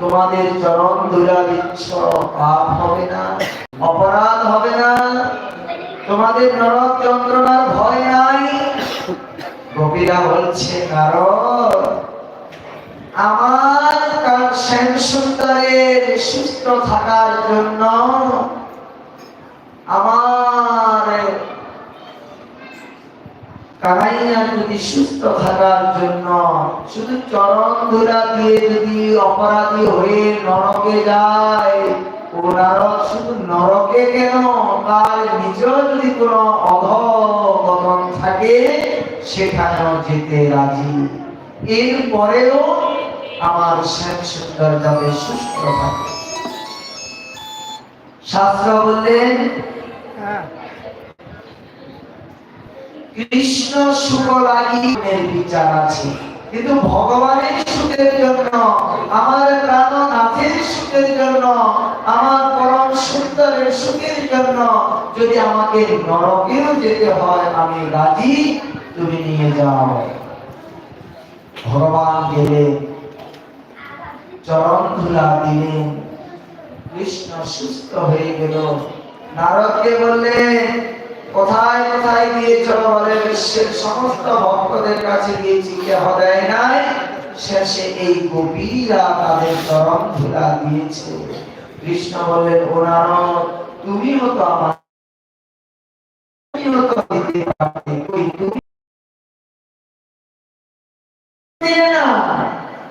তোমাদের চরণ দিচ্ছ, পাপ হবে না, অপরাধ হবে না। তোমাদের নরক যন্ত্রণার ভয় নাই। গোপীরা বলছে আমার শ্যাম সুন্দরের সুস্থ থাকার জন্য আমার কানাইয়া যদি সুস্থ থাকার জন্য, শুধু চরণ ধুলা দিয়ে যদি অপরাধী হয়ে নরকে যায়, ও শুধু নরকে কেন? তার নিজেও যদি কোনো অধগতন থাকে, সেখানেও যেতে রাজি। এরপরেও আমার শ্যাম সুন্দর যাবে সুস্থ থাকে। শাস্ত্র বললেন কৃষ্ণ সুখ লাগি এর বিচার আছে। কিন্তু ভগবানের সুখের জন্য, আমার প্রাণনাথের সুখের জন্য, আমার পরম সুন্দরের সুখের জন্য যদি আমাকে নরকেও যেতে হয়, আমি রাজি, তুমি নিয়ে যাও। ভগবান গেলে, চরণ ধুলা দিলেন কৃষ্ণ সুস্থ হয়ে গেল। নারদকে বললেন কোথায় কোথায় গিয়েছ বলে বিশ্বের সমস্ত ভক্তদের কাছে গিয়েছি কেহ দেয় নাই, শেষে এই গোপীরা তাদের চরণ ধুলা দিয়েছে। কৃষ্ণ বললেন, ও নারদ তুমিও তো আমার তুমিও তো দিতে পারতে কই তুমি না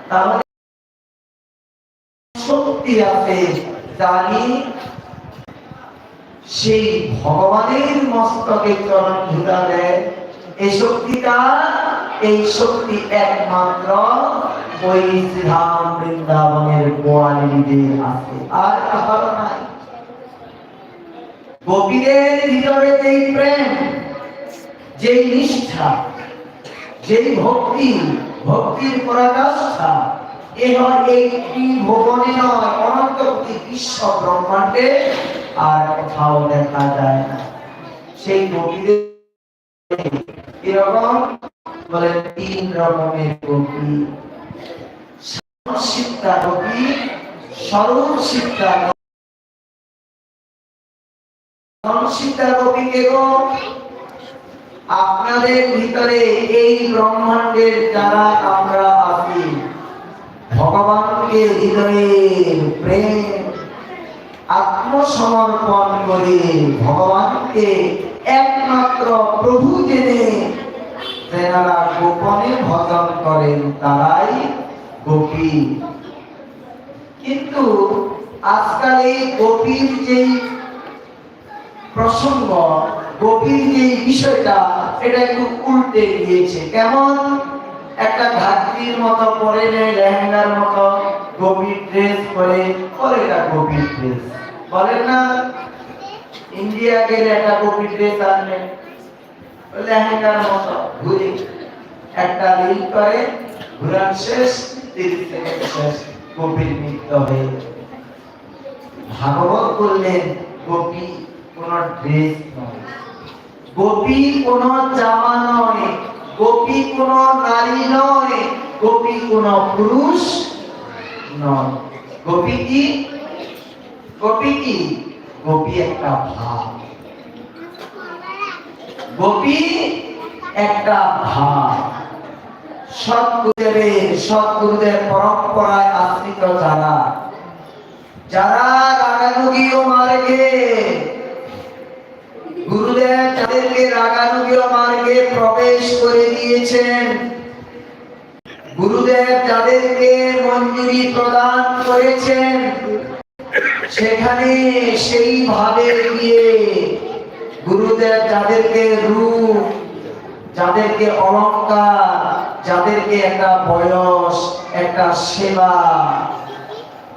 তাহলে শক্তি আছে, জানি সেই ভগবানের মস্তকে চরণ ধুলা দেয়। এই শক্তিটা, এই শক্তি একমাত্র ওই শ্রীধাম বৃন্দাবনের গোয়ালিনীদের আছে আর কাহারও নাই। গোপীদের ভিতরে যেই প্রেম, যেই নিষ্ঠা, যেই ভক্তি, ভক্তির পরাকাষ্ঠা এই ভুবনে নয় অনন্ত বিশ্ব ব্রহ্মাণ্ডে আর কোথাও দেখা যায় না। সেই গোপীদের এরকম বলে তিন রকমের গোপী সীতা গোপী স্বরূপ সীতা সীতা গোপী গো? আপনাদের ভিতরে এই ব্রহ্মাণ্ডের যারা আমরা আছি, ভগবানকে হৃদয়ে প্রেম আত্মসমর্পণ করে। ভগবানকে একমাত্র প্রভু জেনে যারা গোপনে ভজন করেন, তারাই গোপী। কিন্তু আজকাল এই গোপীর যেই প্রসঙ্গ, গোপীর যে বিষয়টা, এটা একটু উল্টে গিয়েছে। কেমন? একটা ঘাটতির মতো পরে নেয় লেহেঙ্গার মতো, গোপীর ড্রেস পরে পরে এটা গোপীর ড্রেস বলেন না ইন্ডিয়া গেলে একটা ড্রেস আনলেন লেহেঙ্গার মতো ঘুরে। একটা রিল করে, ঘুরান শেষ গোপীর নৃত্য হয়ে। ভাগবত বললেন গোপী কোন ড্রেস নয়। গোপী কোন জামা নয়। গোপী কোন নারী নয়। গোপী কোন পুরুষ নয়। গোপী কি? গোপী কি? গোপী একটা ভাব। গোপী একটা ভাব। সৎগুরুদেবের সৎগুরুদের পরম্পরায় আশ্রিত যারা যারা রাগানুগীয় মার্গে, গুরুদেব তাদেরকে রাগানুগীয় মার্গে প্রবেশ করে দিয়েছেন। গুরুদেব যাদেরকে মঞ্জুরি প্রদান করেছেন। সেখানে সেইভাবে গিয়ে গুরুদেব যাদেরকে রূপ, যাদেরকে অলংকার যাদেরকে একটা বয়স, একটা সেবা,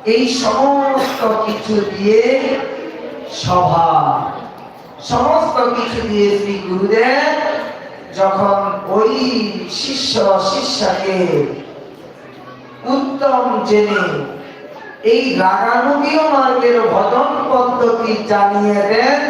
এই সমস্ত কিছু দিয়ে সভা, সমস্ত কিছু দিয়ে শ্রী গুরুদেব যখন ওই শিষ্য শিষ্যাকে উত্তম জেনে এই রাগানুগীয় মার্গের ভজন পদ্ধতি জানিয়ে দেন